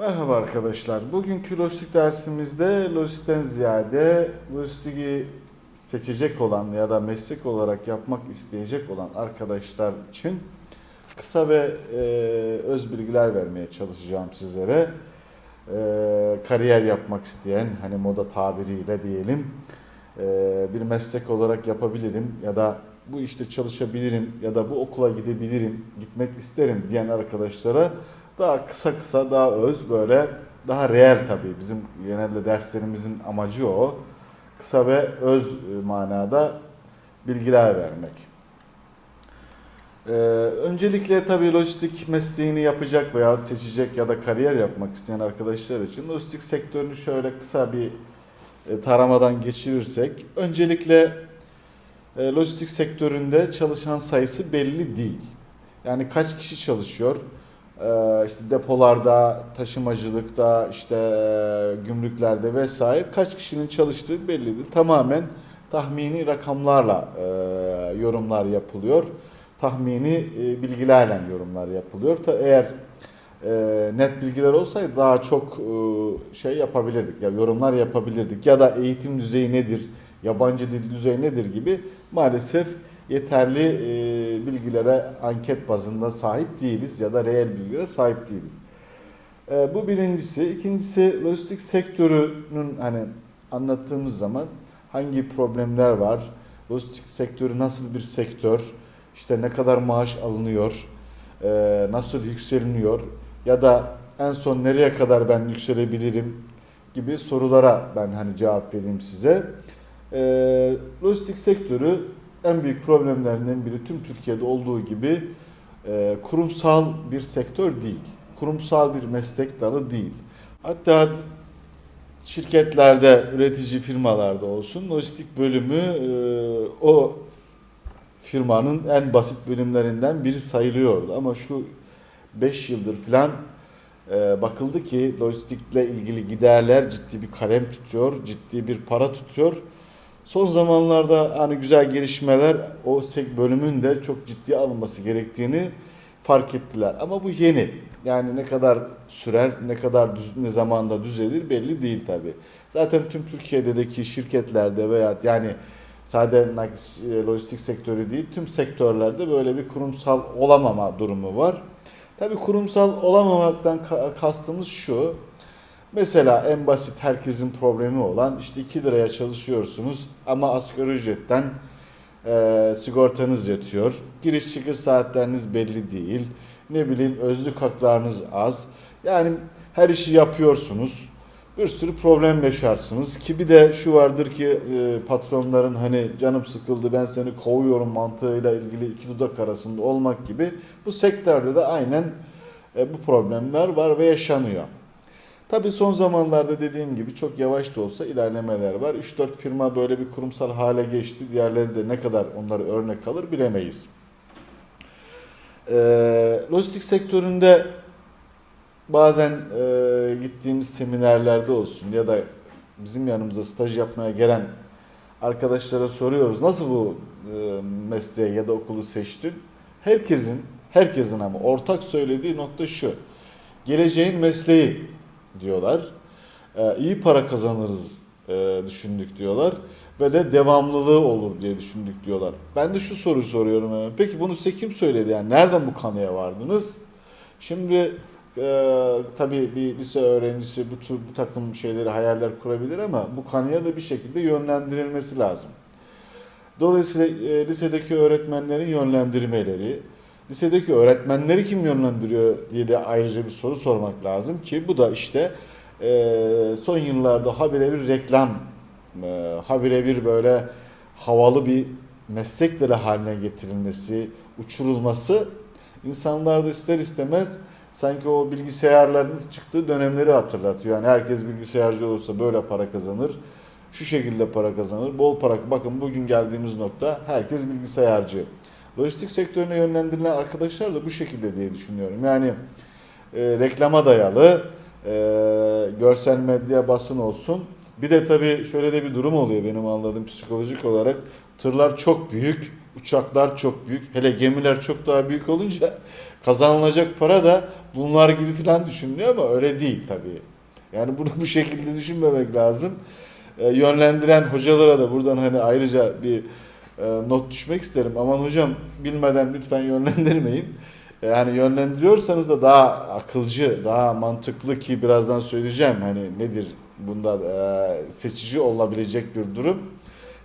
Merhaba arkadaşlar. Bugünkü lojistik dersimizde lojistikten ziyade lojistiği seçecek olan ya da meslek olarak yapmak isteyecek olan arkadaşlar için kısa ve e, öz bilgiler vermeye çalışacağım sizlere. E, kariyer yapmak isteyen, hani moda tabiriyle diyelim, e, bir meslek olarak yapabilirim ya da bu işte çalışabilirim ya da bu okula gidebilirim, gitmek isterim diyen arkadaşlara daha kısa kısa, daha öz böyle, daha reel tabii. Bizim genelde derslerimizin amacı o. Kısa ve öz e, manada bilgiler vermek. Ee, öncelikle tabii lojistik mesleğini yapacak veya seçecek ya da kariyer yapmak isteyen arkadaşlar için lojistik sektörünü şöyle kısa bir e, taramadan geçirirsek öncelikle e, lojistik sektöründe çalışan sayısı belli değil. Yani kaç kişi çalışıyor? Ee, işte depolarda, taşımacılıkta, işte e, gümrüklerde vesaire kaç kişinin çalıştığı bellidir. Tamamen tahmini rakamlarla e, yorumlar yapılıyor. Tahmini e, bilgilerle yorumlar yapılıyor. Eğer net bilgiler olsaydı daha çok şey yapabilirdik. Ya yorumlar yapabilirdik. Ya da eğitim düzeyi nedir? Yabancı dil düzeyi nedir gibi maalesef yeterli e, bilgilere anket bazında sahip değiliz ya da reel bilgilere sahip değiliz. E, bu birincisi. İkincisi lojistik sektörünün hani anlattığımız zaman hangi problemler var? Lojistik sektörü nasıl bir sektör? İşte ne kadar maaş alınıyor? E, nasıl yükseliniyor? Ya da en son nereye kadar ben yükselebilirim? gibi sorulara ben hani cevap vereyim size. E, lojistik sektörü en büyük problemlerinden biri tüm Türkiye'de olduğu gibi e, kurumsal bir sektör değil. Kurumsal bir meslek dalı değil. Hatta şirketlerde, üretici firmalarda olsun lojistik bölümü e, o firmanın en basit bölümlerinden biri sayılıyordu. Ama şu 5 yıldır falan e, bakıldı ki lojistikle ilgili giderler ciddi bir kalem tutuyor, ciddi bir para tutuyor. Son zamanlarda hani güzel gelişmeler o bölümün de çok ciddiye alınması gerektiğini fark ettiler. Ama bu yeni. Yani ne kadar sürer, ne kadar düz, ne zamanda düzelir belli değil tabi. Zaten tüm Türkiye'deki şirketlerde veya yani sadece e, lojistik sektörü değil tüm sektörlerde böyle bir kurumsal olamama durumu var. Tabi kurumsal olamamaktan ka- kastımız şu. Mesela en basit herkesin problemi olan işte 2 liraya çalışıyorsunuz ama asgari ücretten e, sigortanız yatıyor. Giriş çıkış saatleriniz belli değil. Ne bileyim özlük haklarınız az. Yani her işi yapıyorsunuz. Bir sürü problem yaşarsınız ki bir de şu vardır ki e, patronların hani canım sıkıldı ben seni kovuyorum mantığıyla ilgili iki dudak arasında olmak gibi bu sektörde de aynen e, bu problemler var ve yaşanıyor. Tabii son zamanlarda dediğim gibi çok yavaş da olsa ilerlemeler var. 3-4 firma böyle bir kurumsal hale geçti. Diğerleri de ne kadar onları örnek alır bilemeyiz. Ee, lojistik sektöründe bazen e, gittiğimiz seminerlerde olsun ya da bizim yanımıza staj yapmaya gelen arkadaşlara soruyoruz. Nasıl bu e, mesleği ya da okulu seçtin? Herkesin, herkesin ama ortak söylediği nokta şu. Geleceğin mesleği diyorlar. Ee, iyi para kazanırız e, düşündük diyorlar. Ve de devamlılığı olur diye düşündük diyorlar. Ben de şu soruyu soruyorum. hemen. Peki bunu size kim söyledi? Yani nereden bu kanıya vardınız? Şimdi e, tabii bir lise öğrencisi bu, tür, bu takım şeyleri hayaller kurabilir ama bu kanıya da bir şekilde yönlendirilmesi lazım. Dolayısıyla e, lisedeki öğretmenlerin yönlendirmeleri, lisedeki öğretmenleri kim yönlendiriyor diye de ayrıca bir soru sormak lazım ki bu da işte e, son yıllarda habire bir reklam, e, habire bir böyle havalı bir meslek haline getirilmesi, uçurulması insanlarda ister istemez sanki o bilgisayarların çıktığı dönemleri hatırlatıyor. Yani herkes bilgisayarcı olursa böyle para kazanır. Şu şekilde para kazanır. Bol para. Bakın bugün geldiğimiz nokta herkes bilgisayarcı. Lojistik sektörüne yönlendirilen arkadaşlar da bu şekilde diye düşünüyorum. Yani e, reklama dayalı, e, görsel medya basın olsun. Bir de tabii şöyle de bir durum oluyor benim anladığım psikolojik olarak. Tırlar çok büyük, uçaklar çok büyük. Hele gemiler çok daha büyük olunca Kazanılacak para da bunlar gibi falan düşünülüyor ama öyle değil tabii. Yani bunu bu şekilde düşünmemek lazım. E, yönlendiren hocalara da buradan hani ayrıca bir not düşmek isterim. Aman hocam bilmeden lütfen yönlendirmeyin. Yani yönlendiriyorsanız da daha akılcı, daha mantıklı ki birazdan söyleyeceğim hani nedir bunda e, seçici olabilecek bir durum.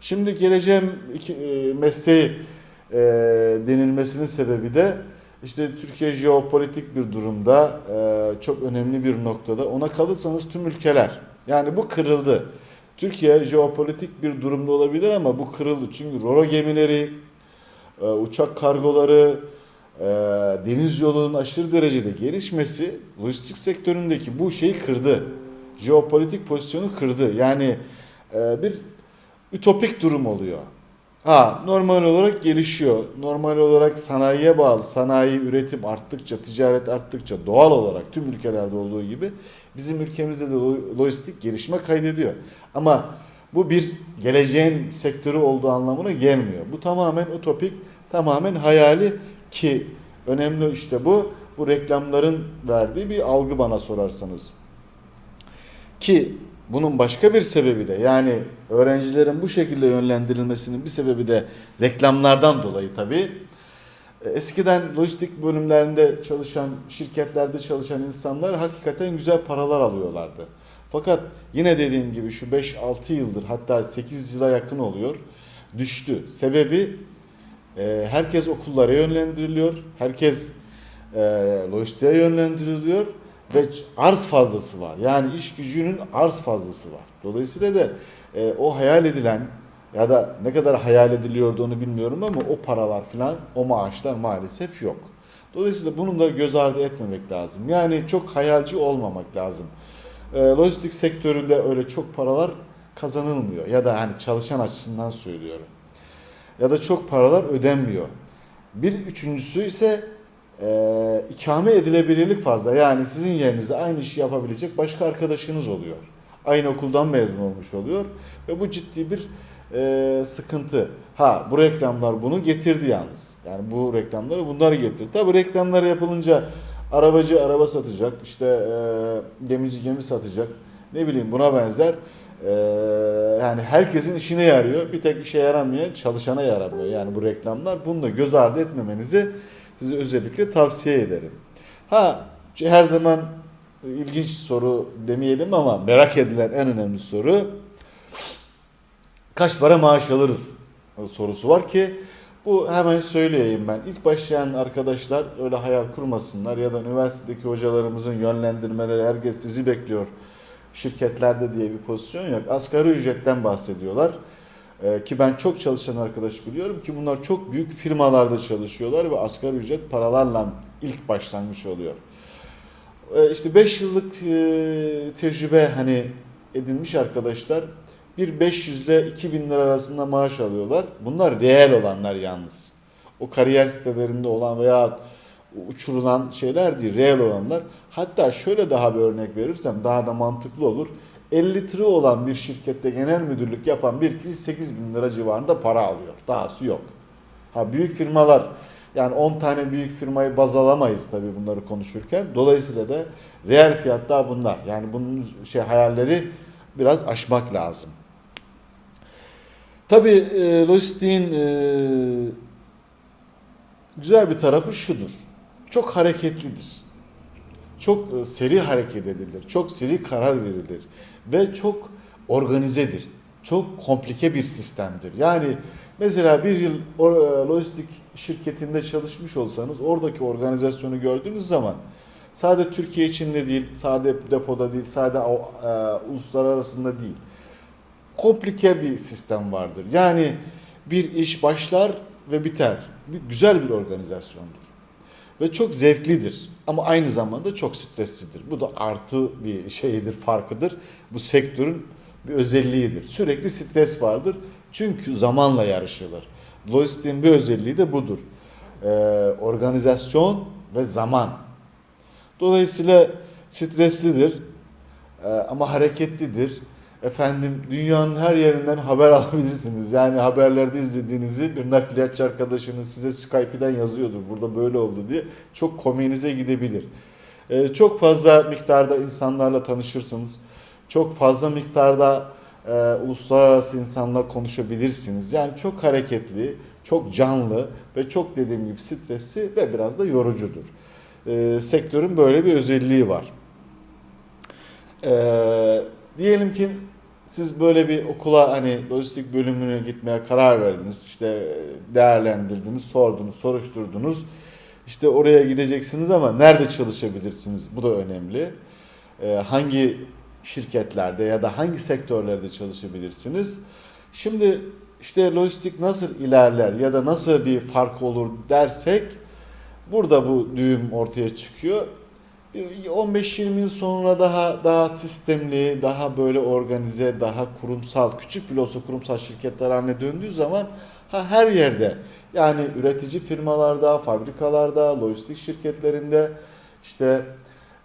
Şimdi geleceğim e, mesleği e, denilmesinin sebebi de işte Türkiye jeopolitik bir durumda çok önemli bir noktada. Ona kalırsanız tüm ülkeler yani bu kırıldı. Türkiye jeopolitik bir durumda olabilir ama bu kırıldı. Çünkü roro gemileri, e, uçak kargoları, e, deniz yolunun aşırı derecede gelişmesi lojistik sektöründeki bu şeyi kırdı. Jeopolitik pozisyonu kırdı. Yani e, bir ütopik durum oluyor. Ha normal olarak gelişiyor. Normal olarak sanayiye bağlı. Sanayi, üretim arttıkça, ticaret arttıkça doğal olarak tüm ülkelerde olduğu gibi bizim ülkemizde de lo- lojistik gelişme kaydediyor. Ama bu bir geleceğin sektörü olduğu anlamına gelmiyor. Bu tamamen utopik, tamamen hayali ki önemli işte bu. Bu reklamların verdiği bir algı bana sorarsanız. Ki bunun başka bir sebebi de yani öğrencilerin bu şekilde yönlendirilmesinin bir sebebi de reklamlardan dolayı tabii. E, Eskiden lojistik bölümlerinde çalışan, şirketlerde çalışan insanlar hakikaten güzel paralar alıyorlardı. Fakat yine dediğim gibi şu 5-6 yıldır hatta 8 yıla yakın oluyor düştü. Sebebi e, herkes okullara yönlendiriliyor, herkes e, lojistiğe yönlendiriliyor ve arz fazlası var. Yani iş gücünün arz fazlası var. Dolayısıyla da e, o hayal edilen ya da ne kadar hayal ediliyordu onu bilmiyorum ama o paralar falan, o maaşlar maalesef yok. Dolayısıyla bunu da göz ardı etmemek lazım. Yani çok hayalci olmamak lazım. E, lojistik sektöründe öyle çok paralar kazanılmıyor ya da hani çalışan açısından söylüyorum. Ya da çok paralar ödenmiyor. Bir üçüncüsü ise e, ikame edilebilirlik fazla. Yani sizin yerinize aynı işi yapabilecek başka arkadaşınız oluyor. Aynı okuldan mezun olmuş oluyor ve bu ciddi bir e, sıkıntı. Ha bu reklamlar bunu getirdi yalnız. Yani bu reklamları bunları getirdi. Tabi reklamlar yapılınca arabacı araba satacak, işte e, gemici gemi satacak. Ne bileyim buna benzer. E, yani herkesin işine yarıyor. Bir tek işe yaramayan çalışana yaramıyor. Yani bu reklamlar. Bunu da göz ardı etmemenizi size özellikle tavsiye ederim. Ha her zaman ilginç soru demeyelim ama merak edilen en önemli soru kaç para maaş alırız sorusu var ki bu hemen söyleyeyim ben. İlk başlayan arkadaşlar öyle hayal kurmasınlar ya da üniversitedeki hocalarımızın yönlendirmeleri herkes sizi bekliyor şirketlerde diye bir pozisyon yok. Asgari ücretten bahsediyorlar. Ee, ki ben çok çalışan arkadaş biliyorum ki bunlar çok büyük firmalarda çalışıyorlar ve asgari ücret paralarla ilk başlangıç oluyor. Ee, işte 5 yıllık e, tecrübe hani edinmiş arkadaşlar bir 500 ile 2000 lira arasında maaş alıyorlar. Bunlar reel olanlar yalnız. O kariyer sitelerinde olan veya uçurulan şeyler değil, reel olanlar. Hatta şöyle daha bir örnek verirsem daha da mantıklı olur. 50 tırı olan bir şirkette genel müdürlük yapan bir kişi 8 bin lira civarında para alıyor. Dahası yok. Ha büyük firmalar yani 10 tane büyük firmayı baz alamayız tabii bunları konuşurken. Dolayısıyla da reel fiyatlar bunlar. Yani bunun şey hayalleri biraz aşmak lazım. Tabii e, lojistiğin e, güzel bir tarafı şudur. Çok hareketlidir. Çok e, seri hareket edilir. Çok seri karar verilir. Ve çok organizedir. Çok komplike bir sistemdir. Yani mesela bir yıl e, lojistik şirketinde çalışmış olsanız oradaki organizasyonu gördüğünüz zaman sadece Türkiye içinde değil, sadece depoda değil, sadece uluslararasında değil. Komplike bir sistem vardır. Yani bir iş başlar ve biter. Bir, güzel bir organizasyondur. Ve çok zevklidir. Ama aynı zamanda çok streslidir. Bu da artı bir şeydir, farkıdır. Bu sektörün bir özelliğidir. Sürekli stres vardır. Çünkü zamanla yarışılır. Lojistiğin bir özelliği de budur. Ee, organizasyon ve zaman. Dolayısıyla streslidir e, ama hareketlidir. Efendim dünyanın her yerinden haber alabilirsiniz. Yani haberlerde izlediğinizi bir nakliyatçı arkadaşınız size Skype'den yazıyordur. Burada böyle oldu diye. Çok komiğinize gidebilir. Ee, çok fazla miktarda insanlarla tanışırsınız. Çok fazla miktarda e, uluslararası insanla konuşabilirsiniz. Yani çok hareketli, çok canlı ve çok dediğim gibi stresli ve biraz da yorucudur. Ee, sektörün böyle bir özelliği var. Ee, diyelim ki siz böyle bir okula hani lojistik bölümüne gitmeye karar verdiniz. İşte değerlendirdiniz, sordunuz, soruşturdunuz. İşte oraya gideceksiniz ama nerede çalışabilirsiniz? Bu da önemli. Ee, hangi şirketlerde ya da hangi sektörlerde çalışabilirsiniz? Şimdi işte lojistik nasıl ilerler ya da nasıl bir fark olur dersek burada bu düğüm ortaya çıkıyor. 15-20 yıl sonra daha daha sistemli, daha böyle organize, daha kurumsal, küçük bile olsa kurumsal şirketler haline döndüğü zaman ha her yerde yani üretici firmalarda, fabrikalarda, lojistik şirketlerinde işte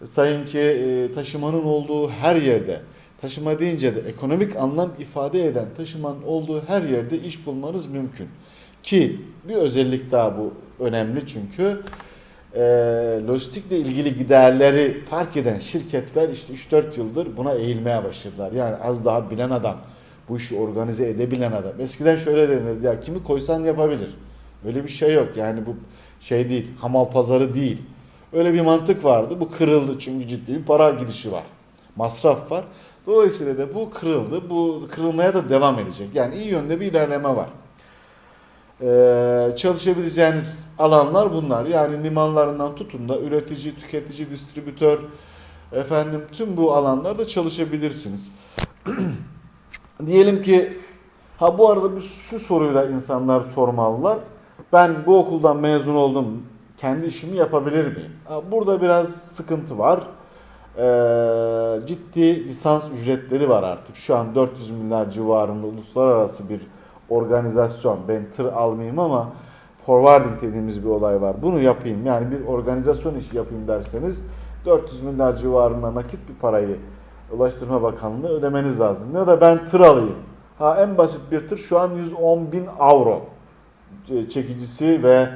sayın ki e, taşımanın olduğu her yerde taşıma deyince de ekonomik anlam ifade eden taşımanın olduğu her yerde iş bulmanız mümkün. Ki bir özellik daha bu önemli çünkü e, lojistikle ilgili giderleri fark eden şirketler işte 3-4 yıldır buna eğilmeye başladılar. Yani az daha bilen adam, bu işi organize edebilen adam. Eskiden şöyle denirdi ya kimi koysan yapabilir. Öyle bir şey yok yani bu şey değil, hamal pazarı değil. Öyle bir mantık vardı. Bu kırıldı çünkü ciddi bir para gidişi var. Masraf var. Dolayısıyla da bu kırıldı. Bu kırılmaya da devam edecek. Yani iyi yönde bir ilerleme var. Ee, çalışabileceğiniz alanlar bunlar. Yani limanlarından tutun da üretici, tüketici, distribütör efendim tüm bu alanlarda çalışabilirsiniz. Diyelim ki ha bu arada bir şu soruyu da insanlar sormalılar. Ben bu okuldan mezun oldum. Kendi işimi yapabilir miyim? Burada biraz sıkıntı var. Ee, ciddi lisans ücretleri var artık. Şu an 400 milyar civarında uluslararası bir organizasyon. Ben tır almayayım ama forwarding dediğimiz bir olay var. Bunu yapayım yani bir organizasyon işi yapayım derseniz 400 milyar civarında nakit bir parayı Ulaştırma Bakanlığı ödemeniz lazım. Ya da ben tır alayım. Ha en basit bir tır şu an 110 bin avro çekicisi ve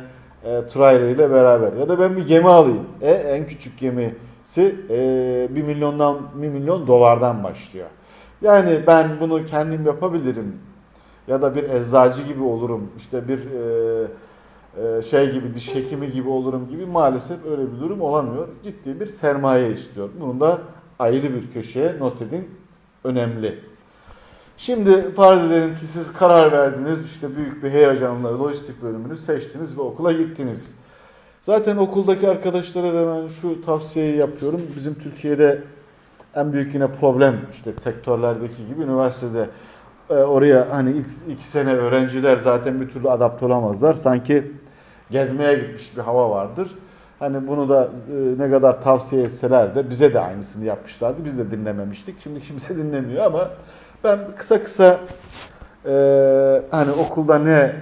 e, trailer ile beraber. Ya da ben bir gemi alayım. E, en küçük gemisi e, 1 milyondan 1 milyon dolardan başlıyor. Yani ben bunu kendim yapabilirim ya da bir eczacı gibi olurum, işte bir e, e, şey gibi diş hekimi gibi olurum gibi maalesef öyle bir durum olamıyor. Ciddi bir sermaye istiyor. Bunu da ayrı bir köşeye not edin. Önemli. Şimdi farz edelim ki siz karar verdiniz, işte büyük bir heyecanla lojistik bölümünü seçtiniz ve okula gittiniz. Zaten okuldaki arkadaşlara da ben şu tavsiyeyi yapıyorum. Bizim Türkiye'de en büyük yine problem işte sektörlerdeki gibi üniversitede e, oraya hani ilk iki sene öğrenciler zaten bir türlü adapte olamazlar. Sanki gezmeye gitmiş bir hava vardır. Hani bunu da e, ne kadar tavsiye etseler de bize de aynısını yapmışlardı. Biz de dinlememiştik. Şimdi kimse dinlemiyor ama ben kısa kısa e, hani okulda ne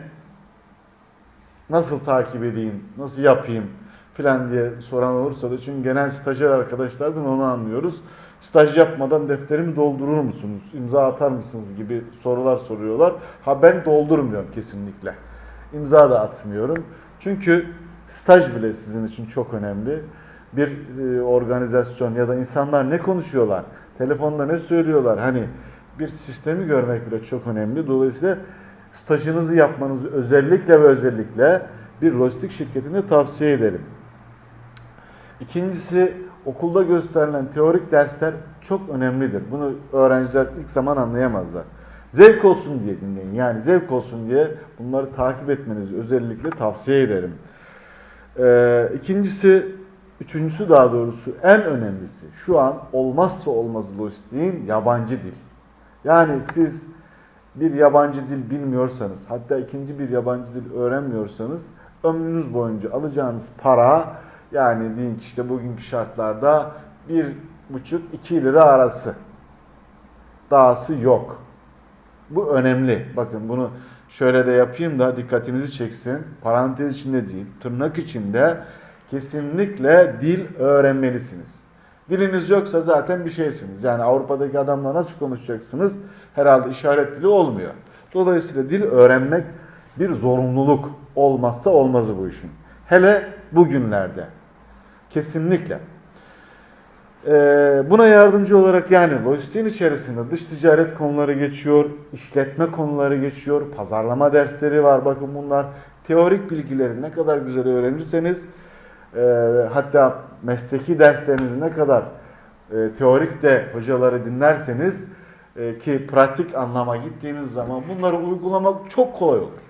nasıl takip edeyim, nasıl yapayım filan diye soran olursa da çünkü genel stajyer arkadaşlardan onu anlıyoruz staj yapmadan defterimi doldurur musunuz, imza atar mısınız gibi sorular soruyorlar. Ha ben doldurmuyorum kesinlikle. İmza da atmıyorum. Çünkü staj bile sizin için çok önemli. Bir e, organizasyon ya da insanlar ne konuşuyorlar, telefonda ne söylüyorlar hani bir sistemi görmek bile çok önemli. Dolayısıyla stajınızı yapmanızı özellikle ve özellikle bir lojistik şirketinde tavsiye ederim. İkincisi okulda gösterilen teorik dersler çok önemlidir. Bunu öğrenciler ilk zaman anlayamazlar. Zevk olsun diye dinleyin. Yani zevk olsun diye bunları takip etmenizi özellikle tavsiye ederim. Ee, ikincisi, üçüncüsü daha doğrusu en önemlisi şu an olmazsa olmazı lojistiğin yabancı dil. Yani siz bir yabancı dil bilmiyorsanız, hatta ikinci bir yabancı dil öğrenmiyorsanız ömrünüz boyunca alacağınız para yani deyin ki işte bugünkü şartlarda bir buçuk iki lira arası. Dahası yok. Bu önemli. Bakın bunu şöyle de yapayım da dikkatinizi çeksin. Parantez içinde değil, tırnak içinde kesinlikle dil öğrenmelisiniz. Diliniz yoksa zaten bir şeysiniz. Yani Avrupa'daki adamla nasıl konuşacaksınız? Herhalde işaret dili olmuyor. Dolayısıyla dil öğrenmek bir zorunluluk olmazsa olmazı bu işin. Hele bugünlerde. Kesinlikle. Ee, buna yardımcı olarak yani lojistiğin içerisinde dış ticaret konuları geçiyor, işletme konuları geçiyor, pazarlama dersleri var. Bakın bunlar teorik bilgileri ne kadar güzel öğrenirseniz e, hatta mesleki derslerinizi ne kadar e, teorik de hocaları dinlerseniz e, ki pratik anlama gittiğiniz zaman bunları uygulamak çok kolay olur.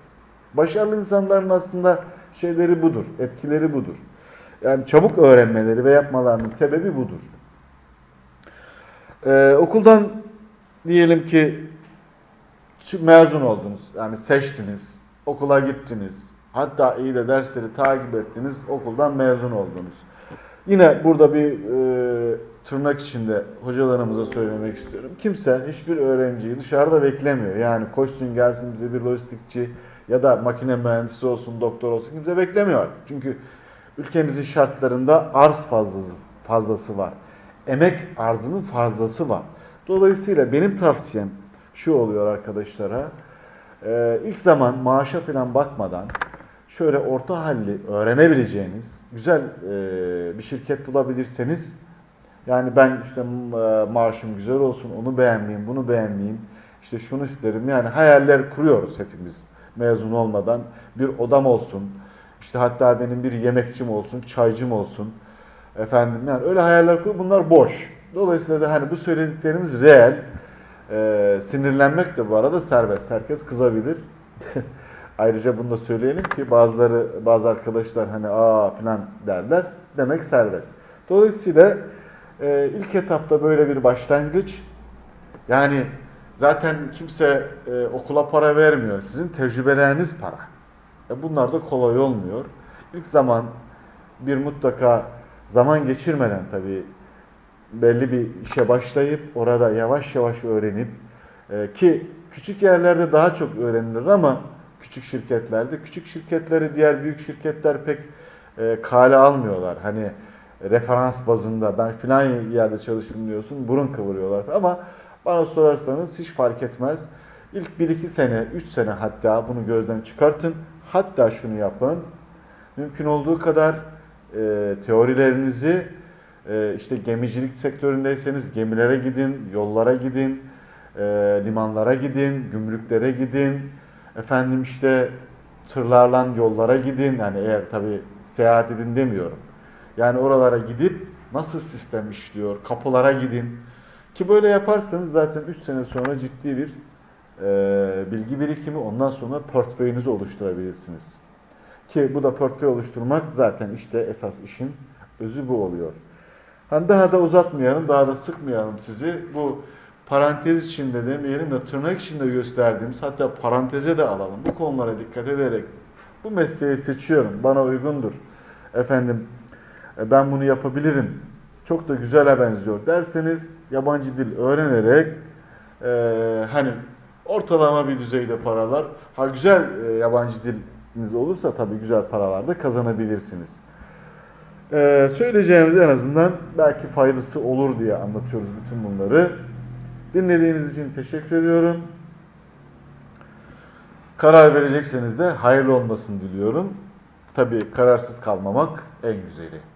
Başarılı insanların aslında şeyleri budur, etkileri budur. Yani çabuk öğrenmeleri ve yapmalarının sebebi budur. Ee, okuldan diyelim ki mezun oldunuz. Yani seçtiniz. Okula gittiniz. Hatta iyi de dersleri takip ettiniz. Okuldan mezun oldunuz. Yine burada bir e, tırnak içinde hocalarımıza söylemek istiyorum. Kimse hiçbir öğrenciyi dışarıda beklemiyor. Yani koşsun gelsin bize bir lojistikçi ya da makine mühendisi olsun, doktor olsun kimse beklemiyor artık. Çünkü ülkemizin şartlarında arz fazlası, fazlası var. Emek arzının fazlası var. Dolayısıyla benim tavsiyem şu oluyor arkadaşlara. Ee, ilk zaman maaşa falan bakmadan şöyle orta halli öğrenebileceğiniz güzel e, bir şirket bulabilirseniz yani ben işte e, maaşım güzel olsun onu beğenmeyeyim bunu beğenmeyeyim işte şunu isterim yani hayaller kuruyoruz hepimiz mezun olmadan bir odam olsun işte hatta benim bir yemekçim olsun çaycım olsun efendim yani öyle hayaller kur bunlar boş dolayısıyla da hani bu söylediklerimiz reel Ee, sinirlenmek de bu arada serbest herkes kızabilir Ayrıca bunu da söyleyelim ki bazıları bazı arkadaşlar hani aa falan derler. Demek serbest. Dolayısıyla e, ilk etapta böyle bir başlangıç yani zaten kimse e, okula para vermiyor. Sizin tecrübeleriniz para. E, bunlar da kolay olmuyor. İlk zaman bir mutlaka zaman geçirmeden tabii belli bir işe başlayıp orada yavaş yavaş öğrenip e, ki küçük yerlerde daha çok öğrenilir ama küçük şirketlerde. Küçük şirketleri diğer büyük şirketler pek e, kale almıyorlar. Hani referans bazında ben filan yerde çalıştım diyorsun burun kıvırıyorlar. Ama bana sorarsanız hiç fark etmez. İlk 1-2 sene, 3 sene hatta bunu gözden çıkartın. Hatta şunu yapın. Mümkün olduğu kadar e, teorilerinizi e, işte gemicilik sektöründeyseniz gemilere gidin, yollara gidin, e, limanlara gidin, gümrüklere gidin. Efendim işte tırlarla yollara gidin. Yani eğer tabi seyahat edin demiyorum. Yani oralara gidip nasıl sistem işliyor, kapılara gidin. Ki böyle yaparsanız zaten 3 sene sonra ciddi bir bilgi birikimi ondan sonra portföyünüzü oluşturabilirsiniz. Ki bu da portföy oluşturmak zaten işte esas işin özü bu oluyor. Hani daha da uzatmayalım, daha da sıkmayalım sizi. Bu parantez içinde demeyelim de tırnak içinde gösterdiğimiz hatta paranteze de alalım. Bu konulara dikkat ederek bu mesleği seçiyorum. Bana uygundur. Efendim e, ben bunu yapabilirim. Çok da güzele benziyor derseniz yabancı dil öğrenerek e, hani ortalama bir düzeyde paralar ha güzel e, yabancı diliniz olursa tabii güzel paralar da kazanabilirsiniz. Ee, söyleyeceğimiz en azından belki faydası olur diye anlatıyoruz bütün bunları. Dinlediğiniz için teşekkür ediyorum. Karar verecekseniz de hayırlı olmasını diliyorum. Tabii kararsız kalmamak en güzeli.